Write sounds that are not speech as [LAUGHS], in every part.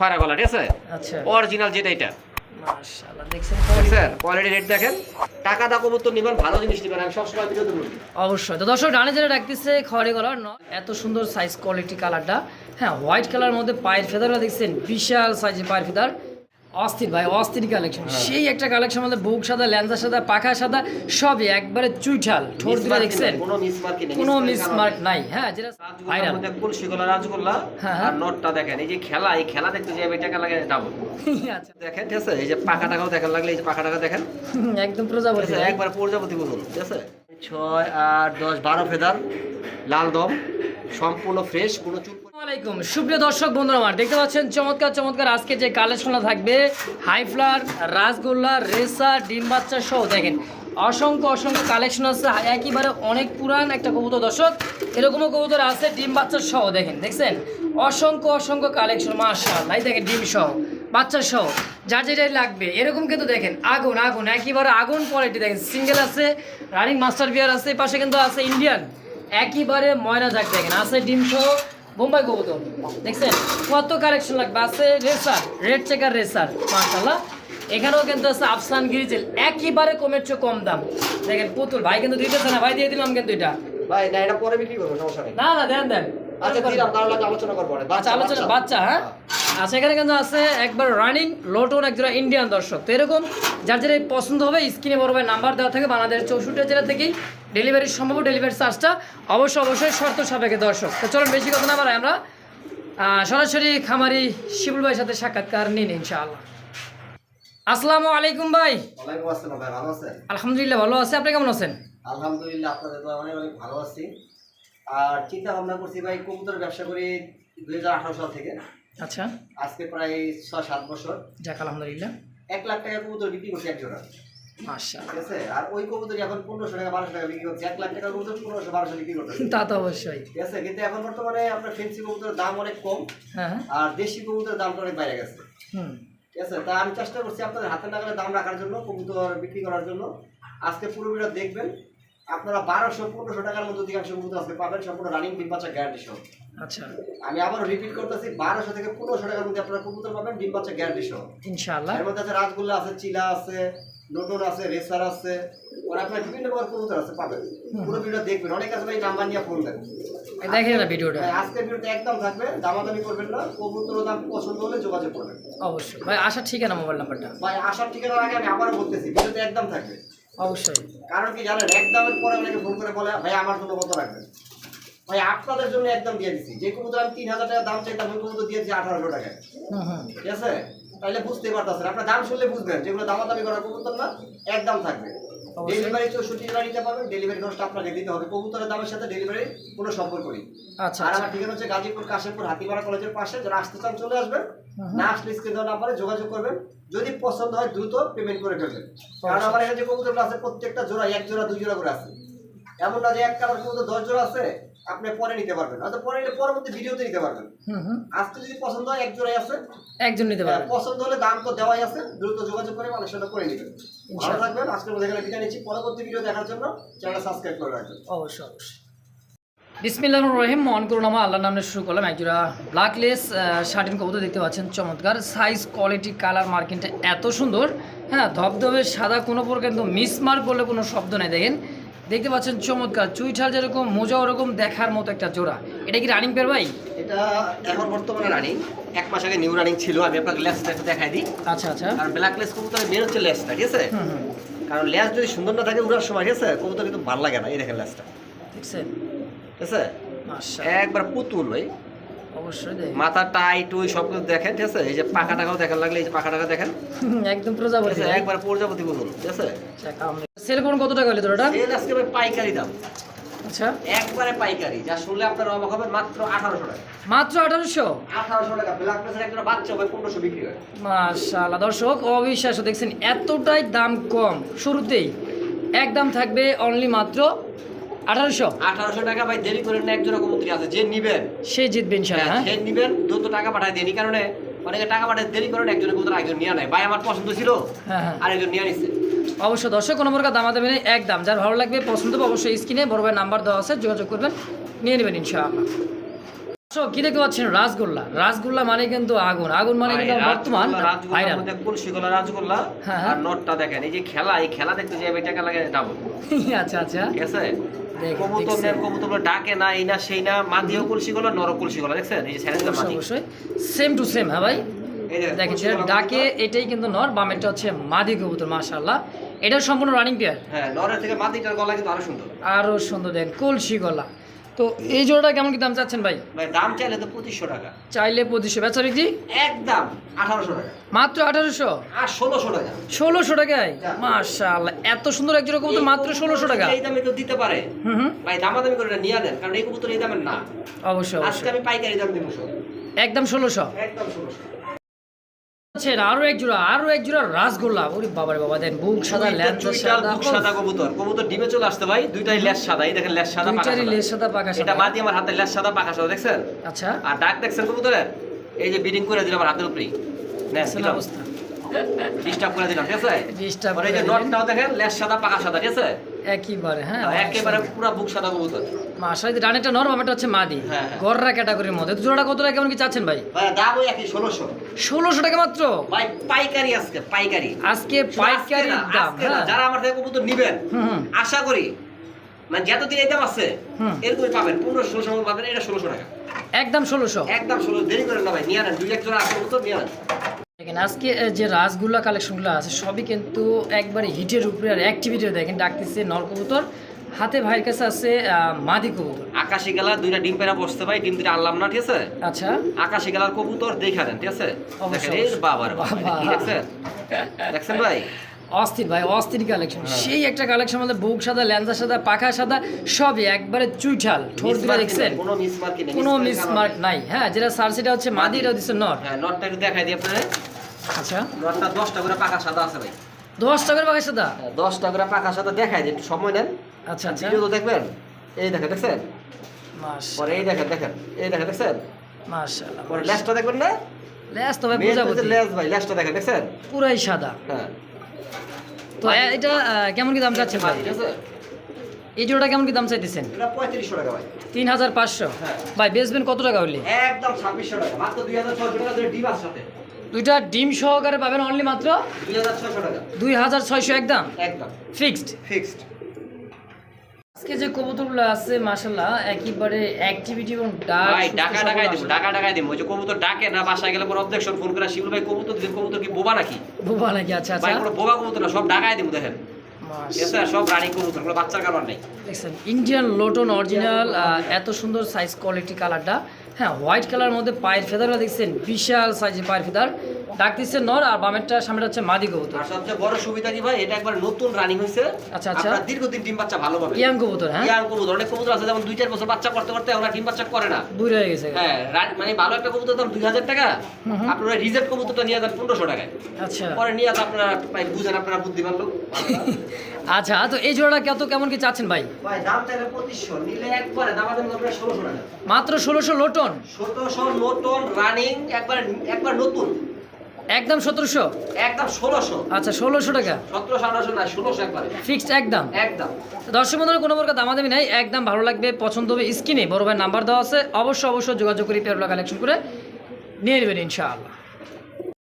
খয়রা গলা ঠিক আছে? আচ্ছা। অরিজিনাল যেটা এটা। অবশ্যই। তো দর্শক ডানে যেটা রাখতেছে খড়ে কালার এত সুন্দর সাইজ কোয়ালিটি কালারটা হ্যাঁ হোয়াইট কালার মধ্যে পায়ের ফেদারটা দেখছেন বিশাল সাইজের পায়ের ফেদার অস্থির ভাই অস্থির কালেকশন সেই একটা কালেকশন মধ্যে বুক সাদা ল্যান্সা সাদা পাখা সাদা সবই একবারে চুইঠাল ঠোঁট দুটো দেখছেন? কোনো মিস মার্কি নেই কোনো মিসমার্ক নাই। হ্যাঁ যেটা মধ্যে কলসি গলা রাজগোল্লা হ্যাঁ, আর নটটা দেখেন এই যে খেলা এই খেলা দেখতে যাবে টাকা লাগে ডাবল [LAUGHS] আচ্ছা। দেখেন ঠিক আছে? এই যে পাকা টাকাও দেখেন লাগলে এই যে পাখা টাকা দেখেন। [LAUGHS] একদম প্রজাপতি। একবার প্রজাপতি বুঝুন ঠিক আছে? ছয় আট দশ বারো ফেদার লাল দম সম্পূর্ণ ফ্রেশ কোনো চুল আসসালামাইকুম সুপ্রিয় দর্শক, বন্ধুরা আমার, দেখতে পাচ্ছেন চমৎকার চমৎকার আজকে যে কালেকশনটা থাকবে হাই ফ্লার রাসগোল্লা রেসা ডিম বাচ্চা সহ, দেখেন, অসংখ্য অসংখ্য কালেকশন আছে, একেবারে অনেক পুরান একটা কবুতর। দর্শক, এরকমও কবুতর আছে, ডিম বাচ্চা সহ, দেখেন, দেখছেন? অসংখ্য অসংখ্য কালেকশন মাশাআল্লাহ, এই দেখেন, ডিম সহ, বাচ্চা সহ, যার যেটাই লাগবে, এরকম কিন্তু দেখেন, আগুন আগুন, একেবারে আগুন কোয়ালিটি দেখেন সিঙ্গেল আছে রানিং মাস্টার বিয়ার আছে পাশে কিন্তু আছে ইন্ডিয়ান একেবারে ময়না যাক দেখেন, আছে ডিম সহ বোম্বাই তো দেখছেন? কত কালেকশন লাগবে? আছে রেসার রেড চেকার রেসার মার্শাল্লাহ এখানেও কিন্তু আছে আফসান গিরিজেল একইবারে কমের চেয়ে কম দাম। দেখেন পুতুল ভাই কিন্তু দিতেছে না ভাই দিয়ে দিলাম কিন্তু এটা। ভাই না এটা পরে বিক্রি করব সমস্যা নেই। না না দেন দেন। আচ্ছা দিলাম তার লাগে আলোচনা করব পরে। আচ্ছা আলোচনা বাচ্চা। হ্যাঁ? আচ্ছা এখানে কিন্তু আছে একবার রানিং লোটন একজোড়া ইন্ডিয়ান দর্শক। তো এরকম যার যেটা পছন্দ হবে স্ক্রিনে নাম্বার দেওয়া থাকে বাংলাদেশ চৌষট্টি জেলা থেকেই ডেলিভারি সম্ভব ডেলিভারি চার্জটা অবশ্যই অবশ্যই শর্ত সাপেক্ষে দর্শক। তো চলুন বেশি কথা না বাড়াই আমরা। আহ, সরাসরি খামারি শিবুল ভাইয়ের সাথে সাক্ষাৎকার নিন ইনশাআল্লাহ। আসসালামু আলাইকুম ভাই। ওয়ালাইকুম ভাই আলহামদুলিল্লাহ ভালো আছে। আপনি কেমন আছেন? আলহামদুলিল্লাহ আপনাদের অনেক অনেক ভালো আছি। আর চিন্তা ভাবনা করছি ভাই কবুতর ব্যবসা করি দুই হাজার আঠারো সাল থেকে। আচ্ছা। আজকে প্রায় ছয় সাত বছর। যাক আলহামদুলিল্লাহ। এক লাখ টাকা কবুতর বিক্রি করছি এক জোড়া। ঠিক আছে? আর ওই এখন পনেরোশো টাকা বারোশো টাকা বিক্রি করছে এক লাখ টাকা কবুতর পনেরোশো বারোশো বিক্রি তা তো অবশ্যই। ঠিক আছে? কিন্তু এখন বর্তমানে আপনার ফেন্সি কবুতরের দাম অনেক কম। হ্যাঁ আর দেশি কবুতরের দামটা অনেক বাইরে গেছে। ঠিক আছে? তা আমি চেষ্টা করছি আপনাদের হাতে নাগালে দাম রাখার জন্য কবুতর বিক্রি করার জন্য। আজকে পুরো ভিডিও দেখবেন। আপনারা বারোশো পনেরোশো টাকার মধ্যে অধিকাংশ কবুতর আজকে পাবেন সম্পূর্ণ রানিং ডিম বাচ্চা গ্যারান্টি সহ। আচ্ছা। আমি আবারও রিপিট করতেছি বারোশো থেকে পনেরোশো টাকার মধ্যে আপনারা কবুতর পাবেন ডিম বাচ্চা গ্যারান্টি সহ। ইনশাআল্লাহ। এর মধ্যে আছে রাজগোল্লা আছে চিলা আছে নটন আছে রেসার আছে ওরা আপনার বিভিন্ন প্রকার কবুতর আছে পাবেন। পুরো ভিডিও দেখবেন। অনেক আছে ভাই নাম্বার নিয়ে ফোন দেন। দেখেন না ভিডিওটা। হ্যাঁ, আজকের ভিডিওতে একদম থাকবে দামাদামি করবেন না কবুতর দাম পছন্দ হলে যোগাযোগ করবেন। অবশ্যই। ভাই আসার ঠিকানা মোবাইল নাম্বারটা ভাই আসার ঠিকানার আগে আমি আবারও বলতেছি ভিডিওতে একদম থাকবে। অবশ্যই। কারণ কি জানেন একদমের পরে অনেকে ফোন করে বলে ভাই আমার জন্য কত লাগবে? ভাই আপনাদের জন্য একদম দিয়ে দিচ্ছি যে কবুতর আমি তিন হাজার টাকা দাম চাইতাম ওই কবুতর দিচ্ছি আঠারোশো টাকায়। ঠিক আছে? তাহলে বুঝতে পারতেছেন। আপনার দাম শুনলে বুঝবেন। যেগুলো দামাদামি করার কবুতর না একদম থাকবে। ডেলিভারি চৌষট্টি জেলা নিতে পারবেন ডেলিভারি খরচটা আপনাকে দিতে হবে। কবুতরের দামের সাথে ডেলিভারি কোনো সম্পর্ক নেই। আচ্ছা আর আচ্ছা। আমার ঠিকানা হচ্ছে গাজীপুর কাশেপুর হাতিপাড়া কলেজের পাশে। যারা আসতে চান চলে আসবেন। না আসলে স্ক্রিন দেওয়া নাম্বারে যোগাযোগ করবেন। যদি পছন্দ হয় দ্রুত পেমেন্ট করে ফেলবেন। কারণ আমার এখানে যে কবুতরটা আছে প্রত্যেকটা জোড়া এক জোড়া দুই জোড়া করে আছে। এমন না যে এক কালার কবুতর দশ জোড়া আছে আপনি পরে নিতে পারবেন। হয়তো পরে নিলে পরবর্তী ভিডিওতে নিতে পারবেন। আজকে যদি পছন্দ হয় এক জোড়াই আছে। একজন নিতে হ্যাঁ, পারবেন পছন্দ হলে দাম তো দেওয়াই আছে। দ্রুত যোগাযোগ করে মানুষের সাথে করে নেবেন। ভালো থাকবেন। আজকের মধ্যে এখানে বিদায় নিচ্ছি। পরবর্তী ভিডিও দেখার জন্য চ্যানেল সাবস্ক্রাইব করে রাখবেন। অবশ্যই অবশ্যই। বিসমিল্লাহ রহিম মন করুন আমার আল্লাহর নামে শুরু করলাম। একজোড়া ব্ল্যাকলেস শার্টিন কবুতর দেখতে পাচ্ছেন। চমৎকার। সাইজ কোয়ালিটি কালার মার্কিংটা এত সুন্দর। হ্যাঁ ধবধবে সাদা কোনো প্রকার কিন্তু মিসমার্ক বলে কোনো শব্দ নেই। দেখেন দেখতে পাচ্ছেন চমৎকার। চুইঠাল যেরকম মোজা ওরকম দেখার মতো একটা জোড়া। এটা কি রানিং পেয়ার ভাই? এটা এখন বর্তমানে রানিং এক মাস আগে নিউ রানিং ছিল আমি আপনাকে লেসটা একটু দেখাই দিই। আচ্ছা আচ্ছা। আর ব্ল্যাক লেস কবুতরের মেন হচ্ছে লেসটা ঠিক আছে? কারণ লেস যদি সুন্দর না থাকে উড়ার সময় ঠিক আছে? কবুতর কিন্তু ভালো লাগে না। এই দেখেন লেসটা। ঠিক আছে? ঠিক আছে একবার পুতুল ভাই অবশ্যই মাথা টাইট ওই সব কিছু দেখেন ঠিক আছে? এই যে পাখা টাকাও দেখেন লাগলে এই যে পাখা টাকা দেখেন। একদম প্রজাপতি। একবার প্রজাপতি বুঝুন ঠিক আছে? সেল কোন কত টাকা হলে এই আজকে ভাই পাইকারি দাম। আচ্ছা। একবারে পাইকারি যা শুনলে আপনারা অবাক হবেন মাত্র আঠারোশো টাকা। মাত্র আঠারোশো? আঠারোশো টাকা ব্ল্যাক লেসের একটা বাচ্চা ভাই পনেরোশো বিক্রি হয়। মাশাআল্লাহ দর্শক অবিশ্বাস্য দেখছেন এতটাই দাম কম। শুরুতেই একদম থাকবে অনলি মাত্র আঠারোশো? আঠারোশো টাকা ভাই দেরি করেন না একজন আছে। যে নিবেন। সে জিতবে ইনশাল্লাহ হ্যাঁ, হ্যাঁ? নিবেন দ্রুত টাকা পাঠায় দেন। এই কারণে অনেকে টাকা দেরি করেন একজনের কবুতর একজন নিয়ে নেয়। ভাই আমার পছন্দ ছিল হ্যাঁ আর একজন নিয়ে নিচ্ছে অবশ্য দর্শক কোনো প্রকার নেই একদম। যার ভালো লাগবে পছন্দ অবশ্যই স্ক্রিনে বড় ভাই নাম্বার দেওয়া আছে যোগাযোগ করবেন নিয়ে নেবেন ইনশাআল্লাহ। কি দেখতে পাচ্ছেন? রাসগোল্লা। রাসগোল্লা মানে কিন্তু আগুন। আগুন মানে কিন্তু বর্তমান ভাইরাল কলসিগোলা রাজগোল্লা। আর নটটা দেখেন এই যে খেলা এই খেলা দেখতে এই টাকা লাগে ডাবল। [LAUGHS] আচ্ছা আচ্ছা। ঠিক আছে? কবুতর কবুতর ডাকে না এই না সেই না মাদিও কলসিগোলা নর কলসিগোলা দেখছেন? এই যে স্যালেন্ডার মাদি অবশ্যই। সেম টু সেম হ্যাঁ ভাই? দেখেন ডাকে এটাই কিন্তু নর বামেরটা হচ্ছে মাদি কবুতর মাশাআল্লাহ। এটা সম্পূর্ণ রানিং পেয়ার হ্যাঁ নরের থেকে মাদিটার গলা কিন্তু আরও সুন্দর। আরও সুন্দর দেখেন কলসি গলা। তো এই জোড়াটা কেমন কি দাম চাচ্ছেন ভাই? ভাই দাম চাইলে তো পঁচিশশো টাকা। চাইলে পঁচিশশো। বেচা বিক্রি? একদম আঠারোশো টাকা। মাত্র আঠারোশো? আর ষোলোশো টাকা। ষোলোশো টাকায়। মাশাআল্লাহ এত সুন্দর এক জোড়া কবুতর মাত্র ষোলোশো টাকা। এই দামে তো দিতে পারে। হুম হুম। ভাই দামাদামি করে এটা নিয়ে নেন কারণ এই কবুতর এই দামের না। অবশ্যই আজকে আমি পাইকারি দাম দিব একদম ষোলোশো। একদম ষোলোশো। আচ্ছা আরও এক জোড়া আরও এক জোড়া রাসগোল্লা। ওরে বাবারে বাবা দেন বুক সাদা ল্যাঞ্চা সাদা। বুক সাদা কবুতর। কবুতর ডিমে চলে আসতে ভাই দুইটাই লেস সাদা। এই দেখেন লেস সাদা পাকা দুইটারই সাদা। পাকা এটা মাদি আমার হাতে লেস সাদা পাকা সাদা দেখছেন? আচ্ছা। আর ডাক দেখছেন কবুতরের? এই যে বিডিং করে দিলাম আমার হাতের উপরেই। নেন অবস্থা। ডিস্টার্ব করে দিলাম ঠিক আছে? আর এই যে নটটাও দেখেন লেস সাদা পাকা সাদা ঠিক আছে? একেবারে হ্যাঁ একেবারে পুরো বুক সাদা কবুতর। মাসাই ডানেটা নর বামেটা হচ্ছে মাদি। হ্যাঁ, হ্যাঁ। গররা ক্যাটাগরির মধ্যে। জোড়াটা কত টাকা কেমন কি চাচ্ছেন ভাই? ভাই দাম ওই একই ষোলোশো। ষোলোশো টাকা মাত্র? ভাই পাইকারি আজকে পাইকারি। আজকে পাইকারি দাম হ্যাঁ। যারা আমার থেকে কবুতর নিবেন। আশা করি মানে যতদিন এই দাম আছে এরকমই পাবেন। পনেরো ষোলোশো পাবেন এটা ষোলোশো টাকা। একদম ষোলোশো। একদম ষোলো দেরি করেন না ভাই নিয়ে আনেন। দুই এক জোড়া আছে কবুতর নিয়ে আনেন। দেখেন আজকে যে রাসগুল্লা কালেকশনগুলো আছে সবই কিন্তু একবারে হিটের উপরে আর অ্যাক্টিভিটি দেখেন ডাকতেছে নর কবুতর। হাতে ভাইয়ের কাছে আছে মাদি কবুতর। আকাশি গেলা দুইটা ডিম পেরা বসতে ভাই ডিম দুটা আনলাম না ঠিক আছে? আচ্ছা। আকাশি গেলার কবুতর দেখা দেন ঠিক আছে। বাবার বাবা বাবা। দেখছেন ভাই? অস্থির ভাই অস্থির কালেকশন। হ্যাঁ। সেই একটা কালেকশন মধ্যে বুক সাদা ল্যান্সা সাদা পাখা সাদা সবই একবারে চুইঠাল ঠোঁট দিলে Mismark দেখছেন? কোনো মিসমার্ক নেই কোনো mismark মার্ক নাই। হ্যাঁ যেটা সার সেটা হচ্ছে মাদি এটা দিচ্ছে নট হ্যাঁ নটটা একটু দেখাই দিই আপনারা। আচ্ছা। নটটা দশটা করে পাকা সাদা আছে ভাই। দশ টাকার পাখা সাদা? হ্যাঁ, দশটা করে পাকা সাদা একটু সময় নেন। আচ্ছা আচ্ছা। ভিডিও তো দেখবেন। এই দেখেন দেখছেন? মাস পরে এই দেখেন দেখেন। এই দেখেন দেখছেন? মাশাআল্লাহ পরে লেজটা দেখবেন না? লেস তবে মেয়ের বুঝাবো লেজ ভাই লেজটা দেখেন দেখছেন? পুরাই সাদা। হ্যাঁ। তো এটা কেমন কি দাম চাচ্ছেন ভাই? এই জোড়াটা কেমন কি দাম চাইতেছেন? পঁয়ত্রিশশো টাকা ভাই। তিন হাজার পাঁচশো। হ্যাঁ। ভাই বেচবেন কত টাকা হইলে একদম ছাব্বিশশো টাকা। মাত্র দুই হাজার ছয়শো টাকা ডিম সাথে। দুইটা ডিম সহকারে পাবেন অনলি মাত্র দুই হাজার ছয়শো একদম? ফিক্সড ফিক্সড আজকে যে কবুতরগুলো আছে মাশাল্লাহ একেবারে অ্যাক্টিভিটি এবং ডাক ভাই সবল টাকাই দিব। টাকা দিব যে কবুতর ডাকে না বাসায় গেলে পরে অবজেকশন ফোন করে শিবুল ভাই কবুতর দিন কবুতর কি বোবা নাকি? বুবা নাকি? আচ্ছা ভাই আচ্ছা কোনো বোবা কবুতর না সব ডাকাই দিব দেখেন। সব রানিং কবুতর কোনো বাচ্চার কারণ নেই। দেখছেন ইন্ডিয়ান লোটন অরিজিনাল এত সুন্দর সাইজ কোয়ালিটি কালারটা হ্যাঁ হোয়াইট কালার মধ্যে পায়ের ফেদারটা দেখছেন বিশাল সাইজের পায়ের ফেদার। ডাক দিচ্ছে নর আর বামেরটা সামনে হচ্ছে মাদি কবুতর। আর সবচেয়ে বড় সুবিধা কি ভাই এটা একবার নতুন রানিং হয়েছে। আচ্ছা, আচ্ছা। আপনার দীর্ঘদিন ডিম বাচ্চা ভালো পাবে ইয়াং কবুতর হ্যাঁ? ইয়াং কবুতর অনেক কবুতর আছে যেমন দুই চার বছর বাচ্চা করতে করতে ওরা ডিম বাচ্চা করে না। বুড়ো হয়ে গেছে। হ্যাঁ মানে ভালো একটা কবুতর দাম দুই হাজার টাকা। হুম হুম। আপনারা রিজেক্ট কবুতরটা নিয়ে যান পনেরোশো টাকায়। আচ্ছা। পরে নিয়ে যান আপনারা ভাই বুঝেন আপনারা বুদ্ধিমান লোক। [LAUGHS] আচ্ছা তো এই জোড়াটা কত কেমন কি চাচ্ছেন ভাই? ভাই দাম চাইলে পঁচিশশো নিলে একবারে দাম আপনার ষোলোশো টাকা। মাত্র ষোলোশো সতেরোশো নতুন রানিং একবার একবার নতুন। একদম সতেরোশো? একদম ষোলোশো। আচ্ছা ষোলোশো টাকা। সতেরোশো আঠারোশো না ষোলোশো একবারে। ফিক্সড একদম। একদম। দর্শক বন্ধুরা কোনো প্রকার দামাদামি নাই একদম ভালো লাগবে পছন্দ হবে স্ক্রিনে। বড় ভাইয়ের নাম্বার দেওয়া আছে অবশ্যই অবশ্যই যোগাযোগ করে পেয়ারগুলো কালেকশন করে নিয়ে নেবেন ইনশাআল্লাহ।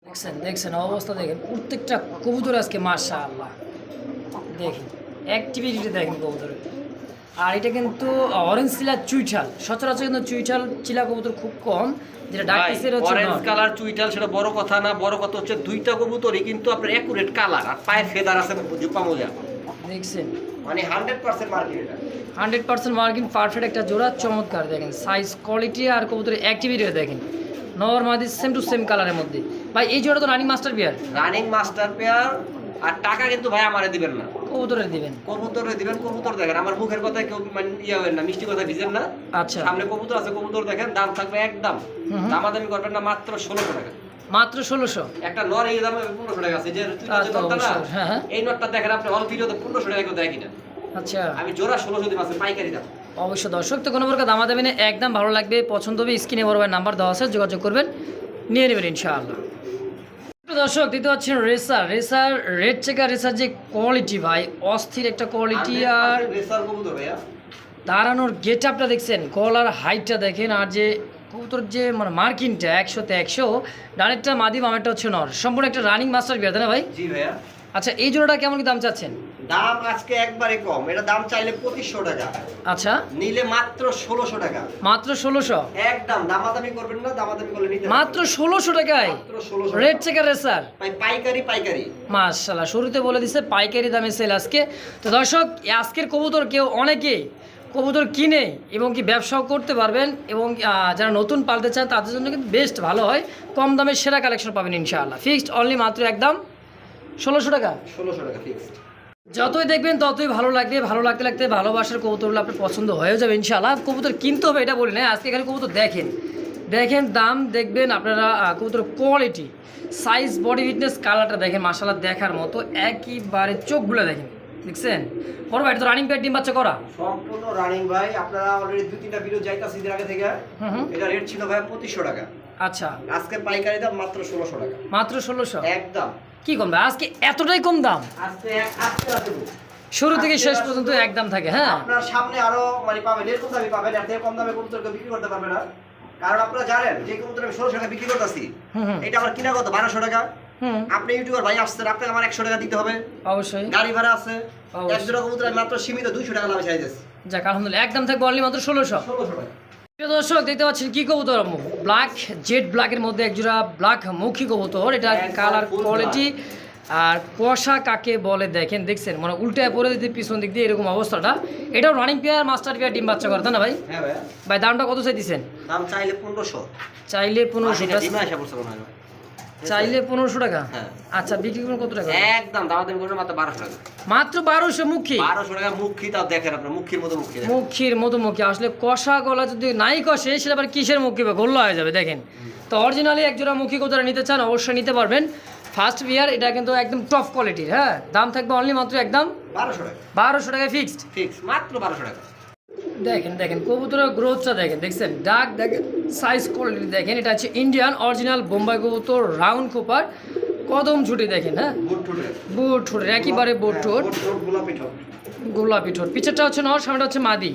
দেখছেন দেখছেন অবস্থা দেখেন প্রত্যেকটা কবুতর আজকে মাশা আল্লাহ দেখেন অ্যাক্টিভিটিটা দেখেন কবুতরের আর এটা কিন্তু অরেঞ্জ চিলা চুইঠাল। সচরাচর কিন্তু চুইঠাল চিলা কবুতর খুব কম যেটা ডাকতেছে হচ্ছে অরেঞ্জ কালার চুইটাল সেটা বড় কথা না বড় কথা হচ্ছে দুইটা কবুতরই কিন্তু আপনার একুরেট কালার আর পায়ের ফেদার আছে জুপা মোজা। দেখছেন? মানে হান্ড্রেড পার্সেন্ট মার্কেট এটা। হান্ড্রেড পার্সেন্ট মার্কিং পারফেক্ট একটা জোড়া চমৎকার দেখেন। সাইজ কোয়ালিটি আর কবুতরের অ্যাক্টিভিটিও দেখেন। নর মাদি সেম টু সেম কালারের মধ্যে। ভাই এই জোড়া তো running master pair running master pair আর টাকা কিন্তু ভাই আমারে দিবেন না। কবুতরের দিবেন? কবুতরে দিবেন কবুতর দেখেন। আমার মুখের কেউ মানে ইয়ে হবেন না মিষ্টি কথা ভিজেন না। আচ্ছা। সামনে কবুতর আছে কবুতর দেখেন দাম থাকবে একদম। দামাদামি করবেন না মাত্র ষোলোশো টাকা। মাত্র ষোলোশো? একটা নর এই দামে পনেরোশো টাকা আছে যে অবশ্যই, হ্যাঁ, হ্যাঁ। এই নটটা দেখেন আপনি হল ভিডিওতে পনেরোশো টাকা কেউ দেয় কিনা আচ্ছা। আমি জোড়া ষোলোশো দিন আছে পাইকারি দাম। অবশ্য দর্শক তো কোনো প্রকার দামা দেবেন একদম ভালো লাগবে পছন্দ হবে স্ক্রিনে বড় নাম্বার দেওয়া আছে যোগাযোগ করবেন নিয়ে নেবেন ইনশাআল্লাহ। দর্শক দিতে পারছেন racer. Racer red checker racer যে কোয়ালিটি ভাই অস্থির একটা কোয়ালিটি আর দাঁড়ানোর গেট আপটা দেখছেন গলার হাইটটা দেখেন আর যে কবুতর যে মানে মার্কিনটা একশোতে একশো ডানেরটা মাদি বামেরটা হচ্ছে নর। সম্পূর্ণ একটা রানিং মাস্টার বিয়ার তাই না ভাই? জি ভাইয়া। আচ্ছা এই জোড়াটা কেমন কি দাম চাচ্ছেন? দাম আজকে একবারে কম। এটা দাম চাইলে পঁচিশশো টাকা। আচ্ছা। নিলে মাত্র ষোলোশো টাকা। মাত্র ষোলোশো? একদম দামাদামি করবেন না দামাদামি করলে নিতে মাত্র ষোলোশো টাকায়? রেড চেকার রেসার পাইকারি পাইকারি। মাশাল্লাহ শুরুতে বলে দিছে পাইকারি দামে সেল আজকে। তো দর্শক আজকের কবুতর কেউ অনেকেই কবুতর কিনে এবং কি ব্যবসাও করতে পারবেন এবং যারা নতুন পালতে চান তাদের জন্য কিন্তু বেস্ট ভালো হয়। কম দামে সেরা কালেকশন পাবেন ইনশাআল্লাহ। ফিক্সড অনলি মাত্র একদম ষোলোশো টাকা। ষোলোশো টাকা ফিক্সড যতই দেখবেন ততই ভালো লাগবে। ভালো লাগতে লাগতে ভালোবাসার কবুতরগুলো আপনার পছন্দ হয়ে যাবে ইনশাআল্লাহ। কবুতর কিনতে হবে এটা বলি না। আজকে এখানে কবুতর দেখেন। দেখেন দাম দেখবেন আপনারা কবুতর কোয়ালিটি সাইজ বডি ফিটনেস কালারটা দেখেন মাসাল্লাহ দেখার মতো। একইবারে চোখগুলো দেখেন দেখছেন? বড় ভাই এটা তো রানিং প্যাড ডিম বাচ্চা করা? সম্পূর্ণ রানিং ভাই। আপনারা অলরেডি দুই তিনটা ভিডিও যাইতাছি এদের আগে থেকে। এটা রেট ছিল ভাই পঁচিশশো টাকা। আচ্ছা। আজকে পাইকারি দাম মাত্র ষোলোশো টাকা। মাত্র ষোলোশো? একদম। কি কম দাম? আজকে এতটাই কম দাম। শুরু থেকে শেষ পর্যন্ত। একদম থাকে হ্যাঁ? আপনার সামনে আরও মানে পাবেন এরকম দামে পাবেন এর থেকে কম দামে কবুতরকে বিক্রি করতে পারবে না। কারণ আপনারা জানেন যে কবুতর আমি ষোলোশো টাকা বিক্রি করতেছি। এটা আমার কিনা কত? বারোশো টাকা। আপনি ইউটিউবার ভাই আসছেন আপনাকে আমার একশো টাকা দিতে হবে। অবশ্যই। গাড়ি ভাড়া আছে। অবশ্যই। এক জোড়া কবুতর আমি মাত্র সীমিত দুইশো টাকা লাভে চাইতেছি যাক আলহামদুলিল্লাহ একদম থাকবে অনলি মাত্র ষোলোশো। ষোলোশো টাকা। প্রিয় দর্শক দেখতে পাচ্ছেন কি কবুতর? ব্ল্যাক জেড ব্ল্যাকের মধ্যে একজোড়া ব্ল্যাক মুখী কবুতর। এটা কালার কোয়ালিটি আর কষা কাকে বলে দেখেন দেখছেন? মানে উল্টায় পরে দিতে পিছন দিক দিয়ে এরকম অবস্থাটা এটাও রানিং পেয়ার মাস্টার পেয়ার ডিম বাচ্চা করে তাই না ভাই? হ্যাঁ ভাই দামটা কত চাই দিচ্ছেন দাম চাইলে পনেরোশো। চাইলে পনেরোশো চাইলে পনেরোশো টাকা? হ্যাঁ। আচ্ছা বিক্রি কত টাকা? একদম মাত্র বারোশো টাকা। মাত্র বারোশো মুখী? বারোশো টাকা মুখী তাও দেখেন আপনার মুখির মতো মুখী। মুখির মধুমুখী আসলে কষা গলা যদি নাই কষে সেটা আবার কিসের মুখী বা গোল্লা হয়ে যাবে দেখেন। তো অরিজিনালি একজোড়া মুখী কোথাও নিতে চান অবশ্যই নিতে পারবেন। ফার্স্ট বিয়ার এটা কিন্তু একদম টপ কোয়ালিটির হ্যাঁ? দাম থাকবে অনলি মাত্র একদম বারোশো টাকা। বারোশো টাকায় ফিক্সড ফিক্স মাত্র বারোশো টাকা। দেখেন দেখেন কবুতরের গ্রোথটা দেখেন দেখছেন? ডাক দেখেন সাইজ কোয়ালিটি দেখেন এটা হচ্ছে ইন্ডিয়ান অরিজিনাল বোম্বাই কবুতর রাউন্ড কোপার কদম ছুটি দেখেন হ্যাঁ? বুট ঠোঁটের একেবারে বুট ঠোঁট। ঠোঁট গোলাপি ঠোঁট। গোলাপি ঠোঁট। পিছেরটা হচ্ছে নর সামনেটা হচ্ছে মাদি।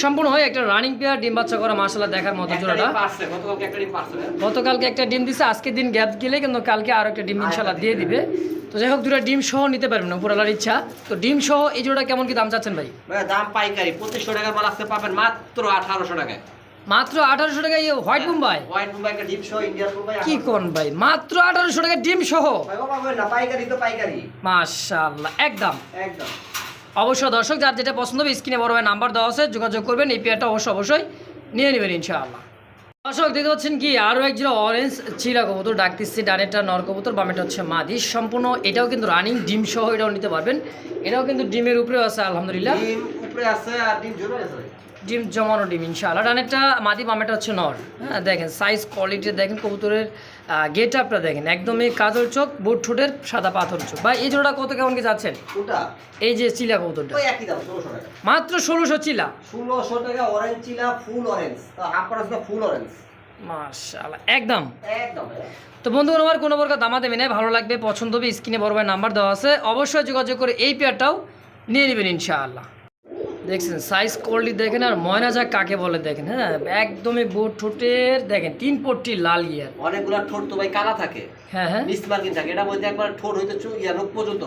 সম্পূর্ণ হয় একটা রানিং পেয়ার ডিম বাচ্চা করা মাসালা দেখার মতো জোড়াটা। গতকালকে একটা ডিম হ্যাঁ? দিছে আজকে দিন গ্যাপ গেলে কিন্তু কালকে আরও একটা ডিম ইনশাল্লাহ দিয়ে দিবে। তো যাই হোক দুটা ডিম সহ নিতে পারবেন উপরালার ইচ্ছা। তো ডিম সহ এই জোড়া কেমন কি দাম চাচ্ছেন ভাই? দাম পাইকারি পঁচিশশো টাকার মাল আজকে পাবেন মাত্র আঠারোশো টাকায়। মাত্র আঠারোশো টাকা ইয়ে হোয়াইট মুম্বাই কি কোন ভাই? মাত্র আঠারোশো টাকা ডিম সহ। মাশাল্লাহ একদম। একদম। অবশ্য দর্শক যার যেটা পছন্দ হবে স্ক্রিনে বড় নাম্বার দেওয়া আছে যোগাযোগ করবেন এই পেয়ারটা অবশ্যই অবশ্যই নিয়ে নেবেন ইনশাআল্লাহ। দর্শক দেখতে পাচ্ছেন কি আরও এক জোড়া অরেঞ্জ চিরা কবুতর ডাকতেছি ডানেরটা নর কবুতর বামেটা হচ্ছে মাদি। সম্পূর্ণ এটাও কিন্তু রানিং ডিম সহ এটাও নিতে পারবেন। এটাও কিন্তু ডিমের উপরেও আছে আলহামদুলিল্লাহ। উপরে আছে আর। ডিম জমানো ডিম ইনশাআল্লাহ। ডানেরটা মাদি বামেটা হচ্ছে নর। হ্যাঁ দেখেন সাইজ কোয়ালিটি দেখেন কবুতরের গেট আপটা দেখেন একদমই কাজল চোখ বুট ঠোঁটের সাদা পাথর চোখ। ভাই এই জোড়াটা কত কেমন কি যাচ্ছেন? এই যে চিলা টাকা। মাত্র ষোলোশো চিলা? ষোলোশো টাকা অরেঞ্জ চিলা ফুল অরেঞ্জ ফুল অরেঞ্জ মাশাআল্লাহ একদম? একদম তো বন্ধুগণ আমার কোনো প্রকার দামা দেবে নাই ভালো লাগবে পছন্দ হবে স্ক্রিনে বড় ভাই নাম্বার দেওয়া আছে। অবশ্যই যোগাযোগ করে এই পেয়ারটাও নিয়ে নেবেন ইনশাআল্লাহ। দেখছেন সাইজ কোয়ালিটি দেখেন আর ময়না যা কাকে বলে দেখেন হ্যাঁ? একদমই বুট ঠোঁটের দেখেন তিন পট্টি লাল ইয়ার। অনেকগুলা ঠোঁট তো ভাই কালা থাকে। হ্যাঁ হ্যাঁ। মিস মার্কিং থাকে। এটা বলতে একবার ঠোঁট হইতে চু ইয়া নখ পর্যন্ত।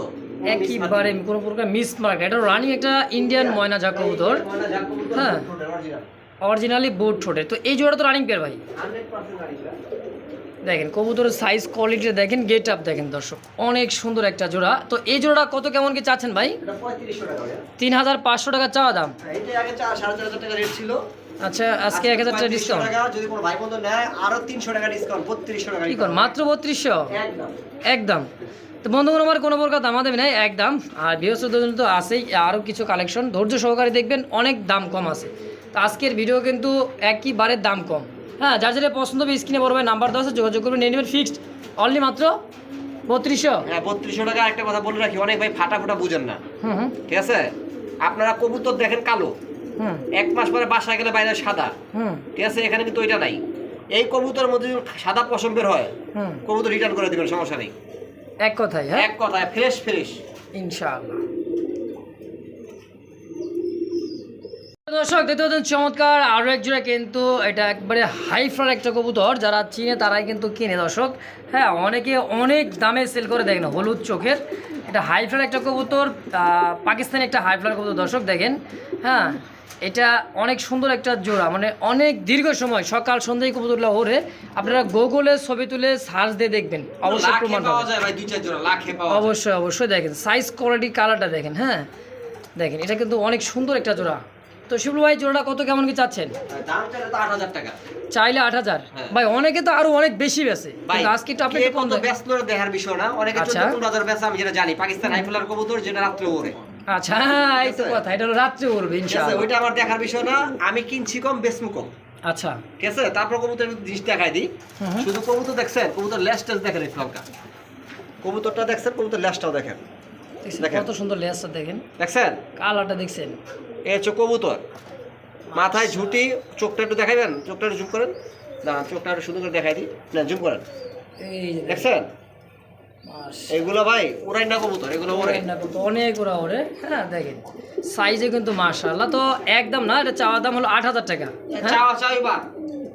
একইবারে কোনো প্রকার মিস মার্ক এটা রানিং একটা ইন্ডিয়ান ময়না যা কবুতর। হ্যাঁ। অরিজিনালি বুট ঠোঁটের। তো এই জোড়া তো রানিং পেয়ার ভাই? দেখেন কবুতরের সাইজ কোয়ালিটি দেখেন গেট আপ দেখেন দর্শক অনেক সুন্দর একটা জোড়া। তো এই জোড়া কত কেমন কি চাচ্ছেন ভাই। তিন হাজার পাঁচশো টাকা চাওয়া দাম। হ্যাঁ, আচ্ছা আজকে এক হাজার টাকা ডিসকাউন্ট যদি কোনো ভাই বন্ধু নেয় আরও তিনশো টাকা ডিসকাউন্ট বত্রিশশো টাকা কি কর মাত্র বত্রিশশো? একদম। তো বন্ধুগণ আমার কোনো প্রকার দামা দেবে নাই একদম। আর বৃহস্পতির তো আছেই আরও কিছু কালেকশন ধৈর্য সহকারে দেখবেন অনেক দাম কম আছে। তো আজকের ভিডিও কিন্তু একইবারে দাম কম। হ্যাঁ যার যেটা পছন্দ হবে স্ক্রিনে বড় ভাই নাম্বার দেওয়া আছে যোগাযোগ করবেন নিয়ে নেবেন ফিক্সড অনলি মাত্র বত্রিশশো। হ্যাঁ বত্রিশশো টাকা একটা কথা বলে রাখি অনেক ভাই ফাটা ফুটা বুঝেন না। ঠিক আছে? আপনারা কবুতর দেখেন কালো। হুম। এক মাস পরে বাসায় গেলে বাইরে সাদা। হুম। ঠিক আছে? এখানে কিন্তু ওইটা নাই। এই কবুতর মধ্যে যদি সাদা পশম বের হয় হুম। কবুতর রিটার্ন করে দিবেন সমস্যা নেই। এক কথায় হ্যাঁ? এক কথায় ফ্রেশ ফ্রেশ ইনশাআল্লাহ। দর্শক দেখতে পাচ্ছেন চমৎকার আরও এক জোড়া কিন্তু এটা একবারে হাই ফ্লার একটা কবুতর যারা চিনে তারাই কিন্তু কিনে দর্শক। হ্যাঁ অনেকে অনেক দামে সেল করে দেখেন হলুদ চোখের। এটা হাই ফ্লার একটা কবুতর পাকিস্তানি একটা হাই ফ্লার কবুতর দর্শক দেখেন। হ্যাঁ এটা অনেক সুন্দর একটা জোড়া মানে অনেক দীর্ঘ সময় সকাল সন্ধ্যায় কবুতরগুলো ওরে আপনারা গুগলে ছবি তুলে সার্চ দিয়ে দেখবেন অবশ্যই প্রমাণ অবশ্যই অবশ্যই দেখেন সাইজ কোয়ালিটি কালারটা দেখেন হ্যাঁ। দেখেন এটা কিন্তু অনেক সুন্দর একটা জোড়া। তো শিবলু ভাই জোড়াটা কত কেমন কি চাচ্ছেন? চাইলে আট হাজার হ্যাঁ। ভাই অনেকে তো আরও অনেক বেশি বেছে আজকে একটু আপনি কম দেখার বিষয় না? অনেকে আচ্ছা। চোদ্দ পনেরো হাজার বেচা আমি যেটা জানি পাকিস্তান হাইফুলার কবুতর যেটা রাত্রে ওরে আচ্ছা এই তো কথা এটা রাত্রে আছে ইনশাআল্লাহ। ওইটা আমার দেখার বিষয় না। আমি কিনছি কম বেচমু কম। আচ্ছা। ঠিক আছে? তারপর কবুতর জিনিস দেখাই দিই। শুধু কবুতর দেখছেন? কবুতর লেস টেস দেখেন একটু হালকা কবুতরটা দেখছেন? কবুতর দেখছেন দেখেন। কত সুন্দর লেসটা দেখেন। দেখছেন? কালারটা দেখছেন। এ হচ্ছে কবুতর। মাথায় ঝুটি চোখটা একটু দেখাইবেন চোখটা একটু জুম করেন। দাঁড়ান চোখটা একটু সুন্দর করে দেখাই দিই। না জুম করেন। এই দেখছেন? এগুলো ভাই ওরাই না কবুতর এগুলো ওরে না কিন্তু অনেক ওরা ওরে। হ্যাঁ দেখেন। সাইজে কিন্তু মাশাআল্লাহ তো একদম না এটা চাওয়ার দাম হলো আট হাজার টাকা। চাওয়া চাইবা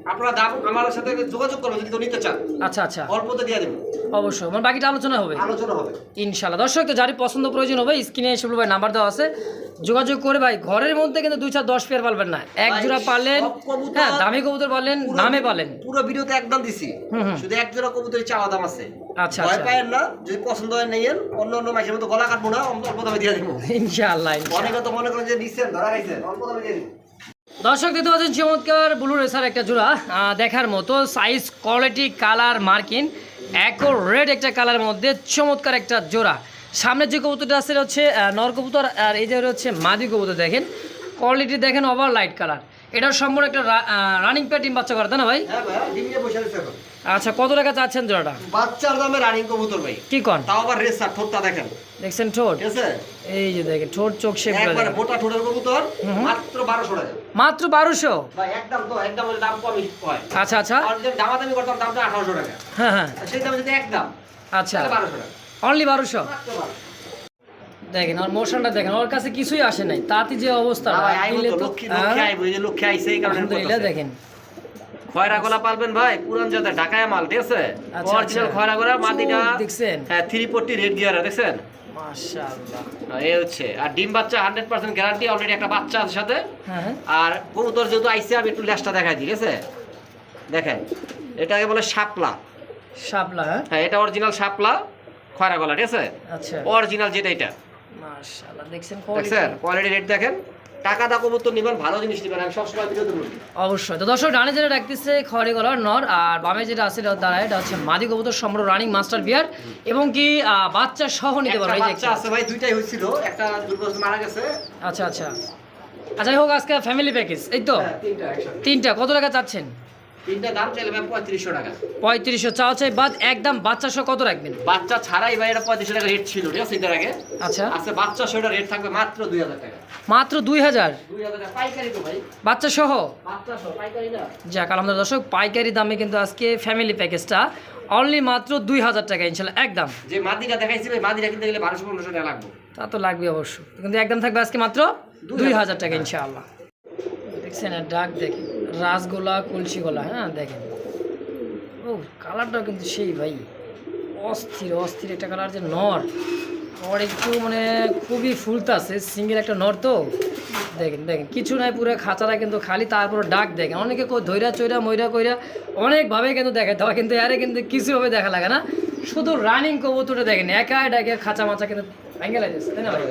আপনারা দাম আমার সাথে যোগাযোগ করবেন যদি নিতে চান। আচ্ছা আচ্ছা। অল্পতে দিয়ে দেবো। অবশ্যই মানে বাকিটা আলোচনা হবে। আলোচনা হবে। ইনশাল্লাহ দর্শক তো যারই পছন্দ প্রয়োজন হবে স্ক্রিনে এসে ভাই নাম্বার দেওয়া আছে। যোগাযোগ করে ভাই ঘরের মধ্যে কিন্তু দুই চার দশ পেয়ার পারবেন না। এক জোড়া কবুতর- হ্যাঁ দামি কবুতর পারলেন নামে পালেন। পুরো ভিডিওতে একদম দিছি। শুধু এক জোড়া কবুতরের চাওয়া দাম আছে। আচ্ছা ভয় আচ্ছা। পায়েন না যদি পছন্দ হয় নেইয়েন অন্য অন্য মাসের মতো গলা কাটবো না অল্প দামে দিয়ে দিব। ইনশাআল্লাহ ইনশাআল্লাহ। অনেকে তো মনে করেন যে নিচ্ছেন ধরা খাইছেন অল্প দামে দিয়ে দিব। দর্শক, দেখতে পাচ্ছেন চমৎকার ব্লু রেসার একটা জোড়া দেখার মতো সাইজ কোয়ালিটি কালার মার্কিন একো রেড একটা কালার মধ্যে চমৎকার একটা জোড়া। সামনের যে কবুতরটা আছে হচ্ছে নর কবুতর, আর এই যে হচ্ছে মাদি কবুতর, দেখেন। কোয়ালিটি দেখেন ওভার লাইট কালার এটার সম্পূর্ণ একটা রানিং প্যাটিম বাচ্চা করে, তাই না ভাই? হ্যাঁ আচ্ছা কত টাকা চাচ্ছেন জোড়াটা? বাচ্চার দামে রানিং কবুতর ভাই। কি কন? তাও আবার রেসার ঠোঁটটা দেখেন। দেখছেন ঠোঁট? ঠিক আছে? এই যে দেখেন ঠোঁট চোখ শেপ একবারে মোটা ঠোঁটের কবুতর মাত্র বারোশো টাকা। মাত্র বারোশো? ভাই একদম তো একদম দাম কমই হয়। আচ্ছা আচ্ছা। আর যদি দামাদামি করতাম দামটা আঠারোশো টাকা। হ্যাঁ হ্যাঁ। সেই দামে যদি একদম আচ্ছা। তাহলে বারোশো টাকা। অনলি বারোশো? মাত্র 1200 দেখেন আর মোশনটা দেখেন ওর কাছে কিছুই আসে নাই। তাতে যে অবস্থা ভাই, আইবো তো, লক্ষ্মী- লক্ষ্মী আইবো, এই যে লক্ষ্মী আইছে, এই কারণে দেখেন। খয়রা গলা পালবেন ভাই পুরান জাতের ঢাকায় মাল ঠিক আছে? আচ্ছা, অরিজিনাল আচ্ছা। খয়রা গলা মাটিটা দেখছেন? হ্যাঁ থ্রি পট্টি রেড গিয়ার দেখছেন? হ্যাঁ, এই হচ্ছে। আর ডিম বাচ্চা হান্ড্রেড পার্সেন্ট গ্যারান্টি অলরেডি একটা বাচ্চা আছে সাথে। হ্যাঁ। যেহেতু আইসে আমি একটু লেসটা দেখাই দিই ঠিক আছে? দেখেন এটাকে বলে শাপলা। শাপলা হ্যাঁ? হ্যাঁ এটা অরিজিনাল শাপলা খয়রা গলা ঠিক আছে? আচ্ছা। অরিজিনাল যেটা এটা। মাশাআল্লাহ দেখছেন দেখছেন? কোয়ালিটি কোয়ালিটি রেট দেখেন। টাকা দা কবুতর নিবেন ভালো জিনিস নিবেন আমি সবসময় বিরোধী বলি। অবশ্যই। তো দর্শক রানী যেটা রাখতেছে খড়ে গলার নর আর বামে যেটা আছে দাঁড়ায় এটা হচ্ছে মাদি কবুতর সম্র রানিং মাস্টার বিয়ার। এবং কি বাচ্চা সহ নিতে পারবে বাচ্চা আছে ভাই দুইটাই হয়েছিল একটা দুর্ঘটনা মারা গেছে। আচ্ছা আচ্ছা। আচ্ছা যাই হোক আজকে ফ্যামিলি প্যাকেজ এই তো? হ্যাঁ, তিনটা কত টাকা চাচ্ছেন? তিনটা দাম চাইলে ভাই পঁয়ত্রিশশো টাকা। পঁয়ত্রিশশো চাওয়া চাই বাদ একদম বাচ্চা সহ কত রাখবেন? বাচ্চা ছাড়াই ভাই এটা পঁয়ত্রিশশো টাকা রেট ছিল ঠিক আছে এটার আগে। আচ্ছা। আচ্ছা বাচ্চা সেটা রেট থাকবে মাত্র দুই হাজার টাকা। মাত্র দুই হাজার? দুই হাজার টাকা পাইকারি তো ভাই। বাচ্চা সহ? বাচ্চা সহ পাইকারি না। যাক আলহামদুলিল্লাহ দর্শক পাইকারি দামে কিন্তু আজকে ফ্যামিলি প্যাকেজটা অনলি মাত্র দুই হাজার টাকা ইনশাল্লাহ একদম। যে মাদিটা দেখাইছি মাদিটা কিনতে গেলে বারোশো পনেরোশো টাকা লাগবে। তা তো লাগবে অবশ্য। কিন্তু একদম থাকবে আজকে মাত্র দুই হাজার টাকা। ইনশাআল্লাহ। দেখছেন ডাক দেখেন। রাসগোলা কলসি গোলা হ্যাঁ দেখেন। ও, কালারটাও কিন্তু সেই ভাই। অস্থির অস্থির একটা কালার যে নর। নর একটু মানে খুবই ফুলতাছে, সিঙ্গেল একটা নর তো। দেখেন দেখেন, কিছু নাই, পুরো খাঁচারা কিন্তু খালি, তারপর ডাক দেখেন। অনেকে ধৈরা চৈরা, ময়রা কইরা, অনেকভাবে কিন্তু দেখে দেওয়া কিন্তু আরে কিন্তু কিছুভাবে দেখা লাগে না। শুধু রানিং কবুতরটা দেখেন একা ডাকে, খাঁচা মাচা কিন্তু ভেঙে লাগছে তাই না ভাই?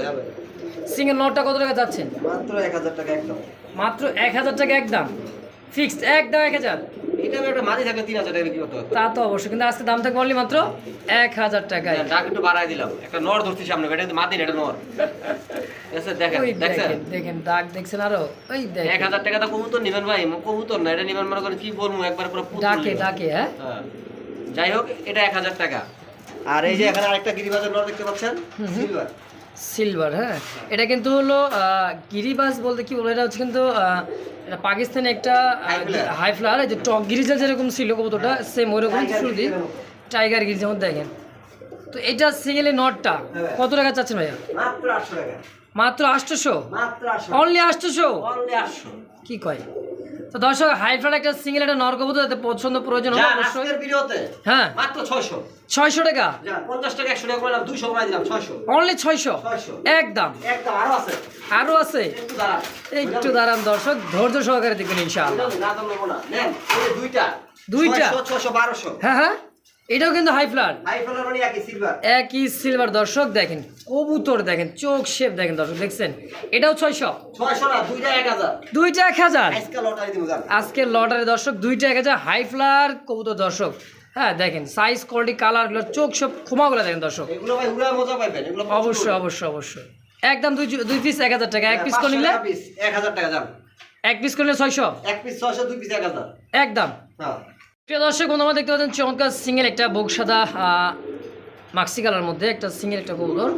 সিঙ্গেল নটটা কত টাকা যাচ্ছেন মাত্র এক হাজার টাকা একদম। মাত্র এক হাজার টাকা একদম। ফিক্সড একদম এক হাজার। এটা একটা মাদি থাকলে তিন হাজার টাকা বিক্রি তা তো অবশ্যই কিন্তু আজকে দাম থাকবে অনলি মাত্র এক হাজার টাকায়। ডাক একটু বাড়াই দিলাম। একটা নর ধরছি সামনে এটা কিন্তু মাদি এটা নর দেখেন দেখেন দেখেন দাগ দেখছেন আরও? ওই এক হাজার টাকা তো কবুতর নিবেন ভাই কবুতর না এটা নিবেন মনে করেন কি বলব একবার পুরো ডাকে ডাকে হ্যাঁ? হ্যাঁ। যাই হোক এটা এক হাজার টাকা। আর এই যে এখানে আরেকটা গিরিবাজার নর দেখতে পাচ্ছেন? সিলভার। সিলভার হ্যাঁ? এটা কিন্তু হলো গিরিবাস বলতে কি বলব এটা হচ্ছে কিন্তু এটা পাকিস্তানি একটা হাই ফ্লার যে টক গিরিজা যেরকম ছিল কবুতরটা সেম ওইরকম শুরু দিই টাইগার গিরিজা মধ্যে দেখেন। তো এটা সিঙ্গেলি নটটা হ্যাঁ। কত টাকা চাচ্ছেন ভাইয়া? মাত্র আটশো টাকা। মাত্র আটশোশো? আটশো অনলি আটশোশো? অনলি আটশো। কি কয়? তো দর্শক হাইফ্লার একটা সিঙ্গেল একটা নরকবুতর যাতে পছন্দ প্রয়োজন হয় অবশ্যই হ্যাঁ মাত্র ছয়শো ছয়শো টাকা যা পঞ্চাশ টাকা একশো টাকা করলাম দুইশো কমাই দিলাম ছয়শো অনলি ছয়শো ছয়শো একদম একদম আরও আছে আরও আছে একটু দাঁড়ান দর্শক ধৈর্য সহকারে দেখবেন ইনশাআল্লাহ না দাম নেব না নেন এই দুইটা দুইটা? ছয়শো ছয়শো বারোশো হ্যাঁ হ্যাঁ এটাও কিন্তু হাই ফ্লার হাই ফেলার মানে একই সিলভার একই সিলভার দর্শক দেখেন কবুতর দেখেন চোখ শেপ দেখেন দর্শক দেখছেন? এটাও ছয়শো। দুইটা এক হাজার। আজকে লটারি দর্শক দুইটা এক হাজার। হাই ফ্লার কবুতর দর্শক। হ্যাঁ দেখেন সাইজ কোয়ালিটি কালারগুলো চোখ সব ক্ষমাগুলো দেখেন দর্শক। এগুলো ভাই উড়া মজা পাইবেন এগুলো অবশ্যই অবশ্যই অবশ্যই। একদম দুই দুই পিস এক হাজার টাকা। এক পিস করে নিলে? এক হাজার টাকা এক পিস করলে ছয়শো? এক পিস ছয়শো দুই পিস এক হাজার। একদম হ্যাঁ। প্রিয় দর্শক বন্ধু আমরা দেখতে পাচ্ছেন চমৎকার সিঙ্গেল একটা বুক সাদা মাক্সি কালার মধ্যে একটা সিঙ্গেল একটা কবুতর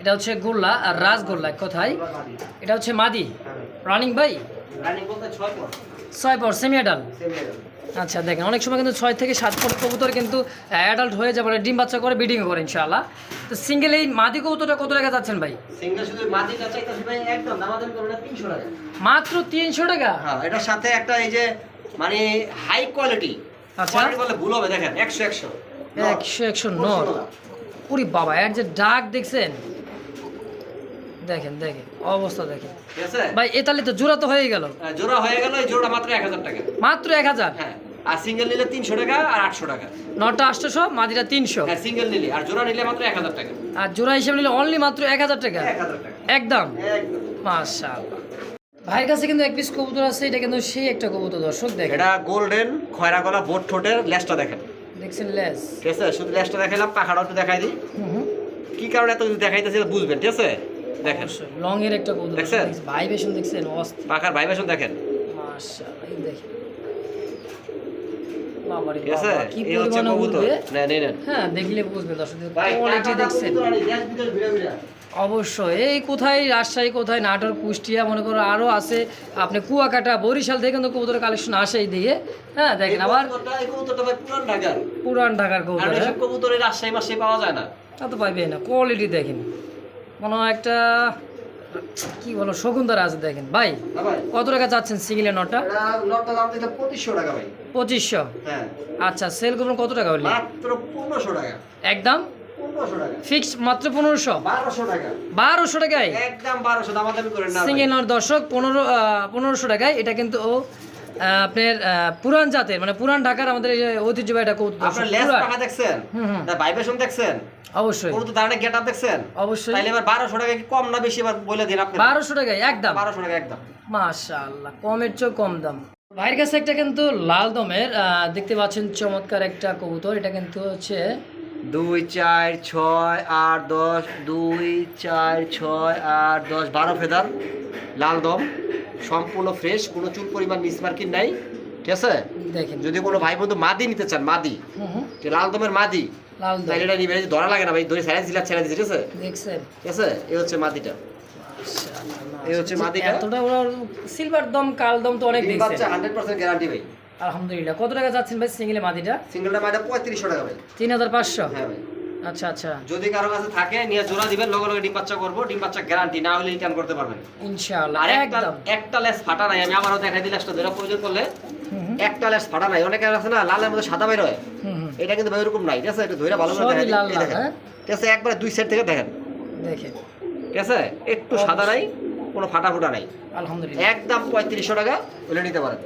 এটা হচ্ছে গোল্লা আর রাজগোল্লা কথায়? এটা হচ্ছে মাদি। রানিং ভাই? রানিং বলতে ছয় পর সেমি অ্যাডাল সেম এর। আচ্ছা দেখেন অনেক সময় কিন্তু ছয় থেকে সাত পর কবুতর কিন্তু অ্যাডাল্ট হয়ে যাবে মানে ডিম বাচ্চা করে ব্রিডিং করে ইনশাআল্লাহ। তো সিঙ্গেল এই মাদি কবুতরটা কত টাকা যাচ্ছেন ভাই? মাত্র তিনশো টাকা? হ্যাঁ এটার সাথে একটা এই যে মানে হাই কোয়ালিটি আচ্ছা। বলে ভুল হবে দেখেন একশো একশো। একশো একশো নর উরি বাবা এর যে ডাক দেখছেন? দেখেন দেখেন অবস্থা দেখেন। ভাই এ তাহলে তো জোড়া তো হয়ে গেল। হ্যাঁ, জোড়া হয়ে গেল এই জোড়া মাত্র টাকা। হ্যাঁ আর সিঙ্গেল নিলে তিনশো টাকা আর আটশো টাকা। নটা তিনশো। হ্যাঁ সিঙ্গেল নিলে আর জোড়া নিলে মাত্র এক হাজার টাকা। আর জোড়া হিসেবে নিলে অনলি মাত্র টাকা। একদম? একদম। মাশাআল্লাহ। ভাইয়ের কাছে কিন্তু এক পিস কবুতর আছে এটা কিন্তু সেই একটা কবুতর দর্শক দেখেন। এটা গোল্ডেন খয়রা গলা বোট ঠোঁটের লেজটা দেখেন। দেখছেন লেস ঠিক আছে শুধু লেজটা দেখাইলাম পাখাটা একটু দেখাই দিই। কি কারণে এত কিছু দেখাইতেছি বুঝবেন ঠিক আছে? দেখেন। লং এর একটা কবুতর দেখছেন? ভাইবেশন দেখছেন অস্থির। পাখার ভাইবেশন দেখেন। মাশাআল্লাহ এই দেখেন। হ্যাঁ দেখলে বুঝবেন দর্শক কোয়ালিটি দেখছেন। অবশ্যই। এই কোথায়? রাজশাহী কোথায়? নাটোর কুষ্টিয়া মনে করো আরও আছে। আপনি কুয়াকাটা বরিশাল থেকে কিন্তু কবুতরের কালেকশন আসে এই দিকে হ্যাঁ দেখেন আবার পুরান ঢাকার। পুরান ঢাকার কবুতর হ্যাঁ? কবুতর রাজশাহী মাসে পাওয়া যায় না। তা তো পাইবে না। কোয়ালিটি দেখেন। মনে হয় একটা কি বলো শকুন্তরা আছে দেখেন। ভাই কত টাকা চাচ্ছেন সিঙ্গেলের নটটা? এটা দাম দিতে 2500 টাকা ভাই। পঁচিশশো? হ্যাঁ, আচ্ছা সেল করবেন কত টাকা হলে? মাত্র 1500 টাকা। একদম? 1500 টাকা। ফিক্সড মাত্র পনেরোশো? 1200 টাকা। বারোশো টাকায়? একদম 1200 দামাদামি করেন না সিঙ্গেল নট দর্শক পনেরো পনেরোশো টাকায়। এটা কিন্তু ও, আপনার পুরান জাতের মানে পুরান ঢাকার আমাদের ঐতিহ্যবাহী একটা কৌতুক আপনার লেজ পুরান। দেখছেন? হুম হুম। তার ভাইব্রেশন দেখছেন? অবশ্যই। কবুতর দাঁড়ানো গেট আপ দেখছেন? অবশ্যই। তাইলে এবার 1200 টাকা কি কম না বেশি? এবার বলে দিন আপনি বারোশো টাকায় একদম। 1200 টাকা একদম। মাশাআল্লাহ কমের চেয়েও কম দাম। ভাইয়ের কাছে একটা কিন্তু লাল দমের আহ, দেখতে পাচ্ছেন চমৎকার একটা কবুতর। এটা কিন্তু হচ্ছে দুই চার ছয় আট দশ দুই চার ছয় আট দশ বারো ফেদার লাল দম সম্পূর্ণ ফ্রেশ কোনো চুল পরিমাণ মিসমার্কিং নাই ঠিক আছে? দেখেন। যদি কোনো ভাই বন্ধু মাদি নিতে চান মাদি লাল দমের মাদি লাল তাহলে এটা নিবেন ধরা লাগে না ভাই ধরে স্যালেন্স দিলা ছেড়ে দিচ্ছে ঠিক আছে? ঠিক আছে? এই হচ্ছে মাদিটা। এই হচ্ছে মাদিটা। এতটা ওরা সিলভার দম কাল দম তো অনেক দেখছেন। বাচ্চা হান্ড্রেড পার্সেন্ট গ্যারান্টি ভাই। আলহামদুলিল্লাহ। কত টাকা যাচ্ছেন ভাই সিঙ্গেলে মাদিটা? সিঙ্গেলটা মাদিটা পঁয়ত্রিশশো টাকা ভাই। তিন হাজার পাঁচশো? হ্যাঁ ভাই। আচ্ছা আচ্ছা। যদি কারও কাছে থাকে নিয়ে জোড়া দিবেন লগে লগে ডিম বাচ্চা করব ডিম বাচ্চা গ্যারান্টি না হলে রিটার্ন করতে পারবেন। ইনশাআল্লাহ একটা একদম। একটা লেস ফাটা নাই আমি আবারও দেখাই দিলে একটা ধরে প্রয়োজন করলে একটা লেস ফাটা নাই অনেকে আছে না লালের মধ্যে সাদা বের হয়। এটা কিন্তু ভাই ওরকম নাই ঠিক আছে? একটু ধরে ভালো করে দেখেন। হ্যাঁ? ঠিক আছে একবারে দুই সাইড থেকে দেখেন। দেখে ঠিক আছে? একটু সাদা নাই কোনো ফাটা ফুটা নাই। আলহামদুলিল্লাহ। একদম পঁয়ত্রিশশো টাকা বলে নিতে পারেন।